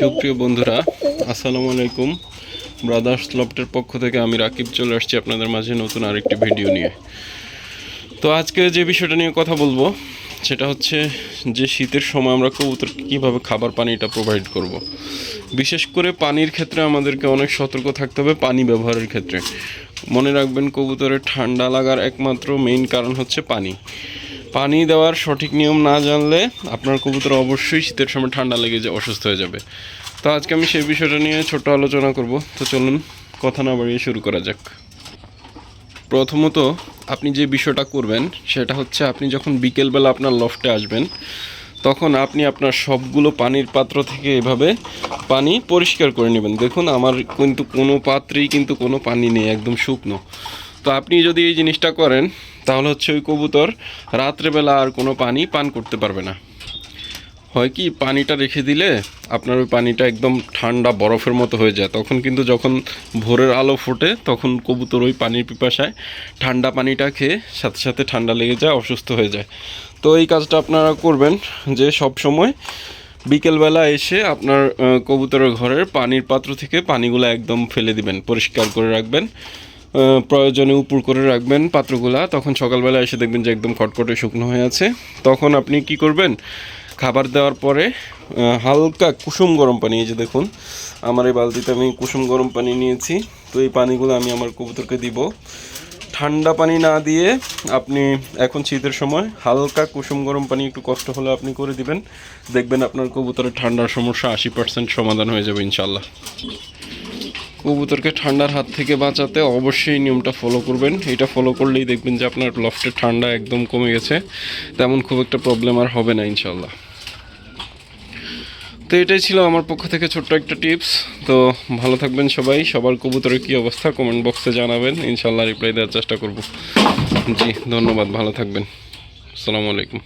সুপ্রিয় বন্ধুরা, আসসালামু আলাইকুম। ব্রাদার্স লফটের পক্ষ থেকে আমি রাকিব চলে আসছি আপনাদের মাঝে নতুন আরেকটি ভিডিও নিয়ে। তো আজকে যে বিষয়টা নিয়ে কথা বলব, সেটা হচ্ছে যে শীতের সময় আমরা কবুতরকে কীভাবে খাবার পানিটা প্রোভাইড করব। বিশেষ করে পানির ক্ষেত্রে আমাদেরকে অনেক সতর্ক থাকতে হবে পানি ব্যবহারের ক্ষেত্রে। মনে রাখবেন, কবুতরের ঠান্ডা লাগার একমাত্র মেইন কারণ হচ্ছে পানি। পানি দেওয়ার সঠিক নিয়ম না জানলে আপনার কবুতর অবশ্যই শীতের সময় ঠান্ডা লেগে যে অসুস্থ হয়ে যাবে। তো আজকে আমি সেই বিষয়টা নিয়ে ছোট আলোচনা করব। তো চলুন, কথা না বাড়িয়ে শুরু করা যাক। প্রথমত, আপনি যে বিষয়টা করবেন, সেটা হচ্ছে আপনি যখন বিকেলবেলা আপনার লফটে আসবেন, তখন আপনি আপনার সবগুলো পানির পাত্র থেকে এভাবে পানি পরিষ্কার করে নেবেন। দেখুন, আমার কিন্তু কোনো পাত্রেই কিন্তু কোনো পানি নেই, একদম শুকনো। তো আপনি যদি এই জিনিসটা করেন, তাহলে হচ্ছে ওই কবুতর রাত্রেবেলা আর কোনো পানি পান করতে পারবে না। হয় কি, পানিটা রেখে দিলে আপনার ওই পানিটা একদম ঠান্ডা বরফের মতো হয়ে যায়। তখন কিন্তু যখন ভোরের আলো ফোটে, তখন কবুতর ওই পানির পিপাসায় ঠান্ডা পানিটা খেয়ে সাথে সাথে ঠান্ডা লেগে যায়, অসুস্থ হয়ে যায়। তো এই কাজটা আপনারা করবেন যে সব সময় বিকেলবেলা এসে আপনার কবুতরের ঘরের পানির পাত্র থেকে পানিগুলো একদম ফেলে দিবেন, পরিষ্কার করে রাখবেন। প্রয়োজনে উপর করে রাখবেন পাত্রগুলা। তখন সকালবেলা এসে দেখবেন যে একদম কটকটে শুকনো হয়ে আছে। তখন আপনি কি করবেন? খাবার দেওয়ার পরে হালকা কুসুম গরম পানি, এই যে দেখুন, আমার এই বালতিতে আমি কুসুম গরম পানি নিয়েছি। তো এই পানিগুলো আমি আমার কবুতরকে দিব। ঠান্ডা পানি না দিয়ে আপনি এখন শীতের সময় হালকা কুসুম গরম পানি একটু কষ্ট হলে আপনি করে দিবেন। দেখবেন আপনার কবুতরের ঠান্ডার সমস্যা আশি পার্সেন্ট সমাধান হয়ে যাবে ইনশাল্লাহ কবুতরকে ঠান্ডার হাত থেকে বাঁচাতে অবশ্যই নিয়মটা ফলো করবেন। এটা ফলো করলেই দেখবেন যে আপনার লফটের ঠান্ডা একদম কমে গেছে। তেমন খুব একটা প্রবলেম আর হবে না ইনশাল্লাহ তো এটাই ছিল আমার পক্ষ থেকে ছোট্ট একটা টিপস তো ভালো থাকবেন সবাই। সবার কবুতরের কী অবস্থা কমেন্ট বক্সে জানাবেন। ইনশাল্লাহ রিপ্লাই দেওয়ার চেষ্টা করব। জি, ধন্যবাদ। ভালো থাকবেন। আসসালামু আলাইকুম।